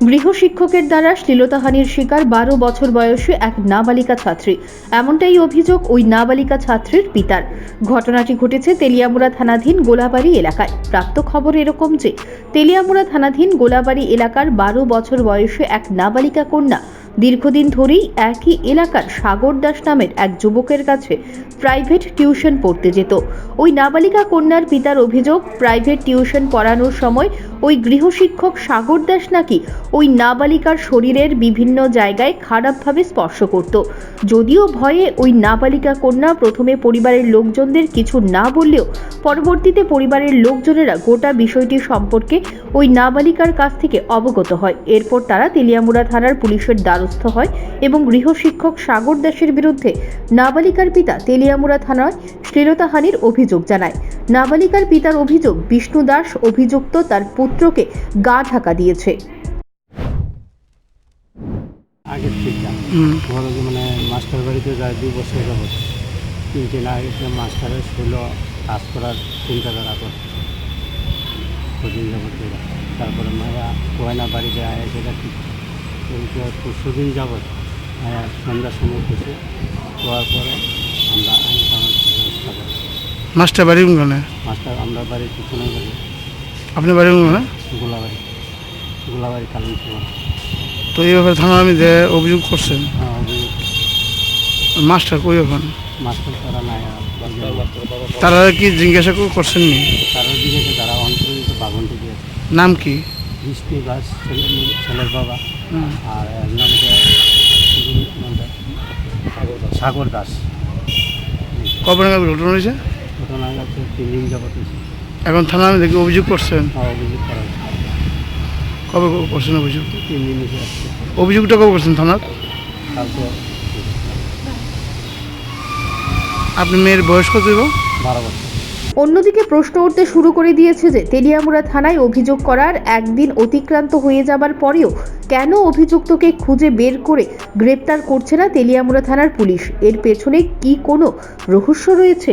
গৃহশিক্ষকের দ্বারা শ্লীলতাহানির শিকার বারো বছর বয়সী এক নাবালিকা ছাত্রী। এমনটাই অভিযোগ ওই নাবালিকা ছাত্রীর পিতার। ঘটনাটি ঘটেছে তেলিয়ামুড়া থানাধীন গোলাবাড়ি এলাকায়। প্রাপ্ত খবর এরকম যে, তেলিয়ামুড়া থানাধীন গোলাবাড়ি এলাকার বারো বছর বয়সী এক নাবালিকা কন্যা। দীর্ঘদিন ধরেই একই এলাকার সাগর দাস নামের এক যুবকের কাছে প্রাইভেট টিউশন পড়তে যেত। ওই নাবালিকা কন্যার পিতার অভিযোগ, প্রাইভেট টিউশন পড়ানোর সময় ওই গৃহশিক্ষক সাগর দাস নাকি ওই নাবালিকার শরীরের বিভিন্ন জায়গায় খারাপভাবে স্পর্শ করত। যদিও ভয়ে ওই নাবালিকা কন্যা প্রথমে পরিবারের লোকজনদের কিছু না বললেও পরবর্তীতে পরিবারের লোকজনেরা গোটা বিষয়টি সম্পর্কে ওই নাবালিকার কাছ থেকে অবগত হয়। এরপর তারা তেলিয়ামুড়া থানার পুলিশের দ্বারস্থ হয় এবং গৃহশিক্ষক সাগর দাসের বিরুদ্ধে নাবালিকার পিতা তেলিয়ামুড়া থানায় শ্লীলতাহানির অভিযোগ জানায়। নাবালিকার পিতার অভিযোগ বিষ্ণু দাস অভিযুক্ত তার পুত্রকে গা ঢাকা দিয়েছে। আগের থেকে ধরো যে মানে মাস্টার বাড়িতে যায় দুই বছর যাবত তিন দিন আগে সে মাস্টারের ছিল কাজ করার চিন্তাধারা কদিন যাবত তারপরে মায়া গয়না বাড়িতে আয়া সেটা ঠিক। কিন্তু পরশু দিন যাবত আয়া সন্ধ্যার সময় কিছু হওয়ার পরে আমরা আইন মাস্টার বাড়ি কোনখানে মাস্টার আমরা বাড়ির পিছনে বাড়ি। আপনার বাড়ি কোনখানে গোলাবাড়ি। গোলাবাড়ি সময় তো এই ব্যাপারে থানা আমি যে অভিযোগ করছেন অভিযোগ মাস্টার কই এখন? মাস্টার তারা নাই তারা কি জিজ্ঞাসা করে করছেন নি? তারা দিকে তারা অন্তর্গত বাগনটি দিয়েছে নাম কি? বৃষ্টি দাস ছেলে ছেলের বাবা। আর নাম কি সাগর দাস। কবে ঘটনা হয়েছে? ঘটনা হচ্ছে তিন দিন যাবত এখন থানা আমি দেখি অভিযোগ করছেন? হ্যাঁ, অভিযোগ করা কবে করছেন অভিযোগ? তিন দিন এসে আসছে অভিযোগটা কবে করছেন থানার? কালকে। আপনি মেয়ের বয়স কত দেব বারো বছর। অন্যদিকে প্রশ্ন উঠতে শুরু করে দিয়েছে যে তেলিয়ামুড়া থানায় অভিযোগ করার একদিন অতিক্রান্ত হয়ে যাবার পরেও কেন অভিযুক্তকে খুঁজে বের করে গ্রেপ্তার করছে না তেলিয়ামুড়া থানার পুলিশ? এর পেছনে কি কোনো রহস্য রয়েছে?